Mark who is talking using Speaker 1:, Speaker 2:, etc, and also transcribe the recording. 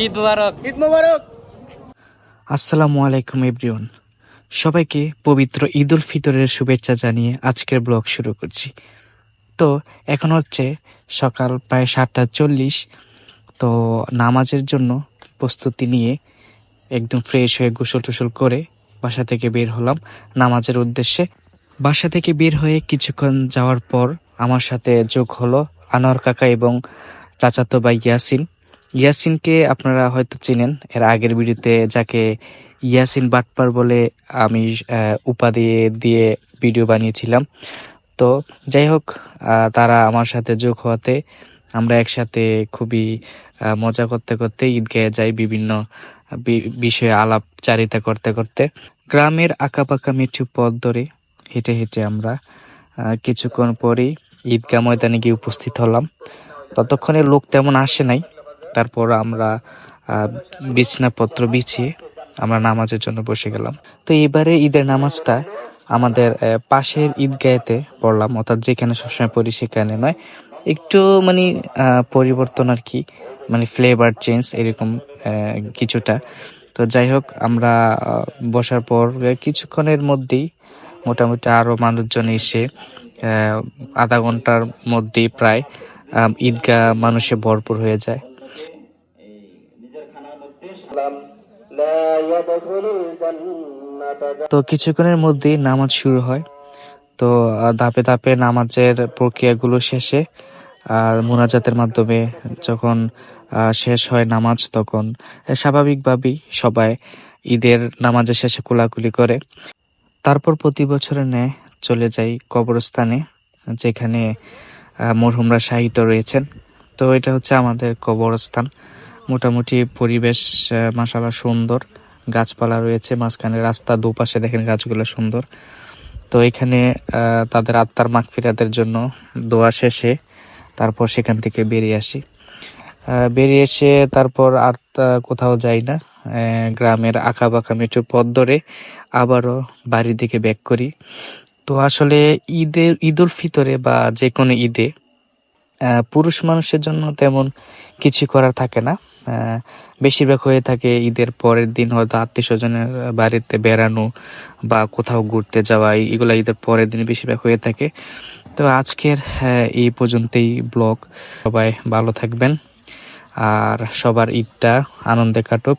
Speaker 1: ঈদ মুবারক।
Speaker 2: ঈদ মোবারক।
Speaker 3: আসসালামু আলাইকুম এভরিওয়ান। সবাইকে পবিত্র ঈদ উল ফিতরের শুভেচ্ছা জানিয়ে আজকের ব্লগ শুরু করছি। তো এখন হচ্ছে সকাল প্রায় সাতটা চল্লিশ। তো নামাজের জন্য প্রস্তুতি নিয়ে একদম ফ্রেশ হয়ে গোসল টোসল করে বাসা থেকে বের হলাম। নামাজের উদ্দেশ্যে বাসা থেকে বের হয়ে কিছুক্ষণ যাওয়ার পর আমার সাথে যোগ হলো আনোয়ার কাকা এবং চাচাতো ভাই ইয়াসিন। ইয়াসিনকে আপনারা হয়তো চিনেন। এর আগের ভিডিওতে যাকে ইয়াসিন বাটপার বলে আমি উপাধি দিয়ে ভিডিও বানিয়েছিলাম। তো যাই হোক তারা আমার সাথে যোগ হওয়াতে আমরা একসাথে খুবই মজা করতে করতে ঈদগাহে যাই বিভিন্ন বিষয়ে আলাপচারিতা করতে করতে। গ্রামের আঁকা আঁকাপাকা মিঠু পথ ধরে হেঁটে হেঁটে আমরা কিছুক্ষণ পরেই ঈদগাহ ময়দানে গিয়ে উপস্থিত হলাম। ততক্ষণে লোক তেমন আসে নাই। তারপর আমরা বিছনাপত্র বিছিয়ে আমরা নামাজের জন্য বসে গেলাম। তো এবারে ঈদের নামাজটা আমাদের পাশের ঈদগাহেতে পড়লাম, অর্থাৎ যেখানে সবসময় পড়ি সেখানে নয়। একটু মানে পরিবর্তন আর কি মানে ফ্লেভার চেঞ্জ এরকম কিছুটা। তো যাই হোক, আমরা বসার পর কিছুক্ষণের মধ্যেই মোটামুটি আরও মানুষজন এসে আধা ঘণ্টার মধ্যেই প্রায় ঈদগাহ মানুষে ভরপুর হয়ে যায়। তো কিছুক্ষণের মধ্যেই নামাজ শুরু হয়। তো ধাপে ধাপে নামাজের প্রক্রিয়াগুলো শেষে মোনাজাতের মাধ্যমে যখন শেষ হয় নামাজ, তখন স্বাভাবিকভাবেই সবাই ঈদের নামাজের শেষে কোলাকুলি করে। তারপর প্রতি বছরের ন্যায় চলে যাই কবরস্থানে, যেখানে মরহুমরা সাহিত্য রয়েছেন। তো এটা হচ্ছে আমাদের কবরস্থান। মোটামুটি পরিবেশ মাসালা সুন্দর। গাছপালা রয়েছে, মাঝখানে রাস্তা, দুপাশে দেখেন গাছগুলো সুন্দর। তো এখানে তাদের আত্মার মাগফিরাতের জন্য দোয়া শেষে তারপর সেখান থেকে বেরিয়ে আসি। বেরিয়ে এসে তারপর আর কোথাও যাই না। গ্রামের আঁকা বাঁকা মেট্রো পথ ধরে আবারও বাড়ির দিকে ব্যাক করি। তো আসলে ঈদের ঈদ উল ফিতরে বা যে কোনো ঈদে পুরুষ মানুষের জন্য তেমন কিছু করার থাকে না। বেশিরভাগ হয়ে থাকে ঈদের পরের দিন, হয়তো আত্মীয় স্বজনের বাড়িতে বেড়ানো বা কোথাও ঘুরতে যাওয়া এগুলো ঈদের পরের দিন বেশিরভাগ হয়ে থাকে। তো আজকের এই পর্যন্তই ব্লগ। সবাই ভালো থাকবেন। আর সবার ঈদটা আনন্দে কাটুক।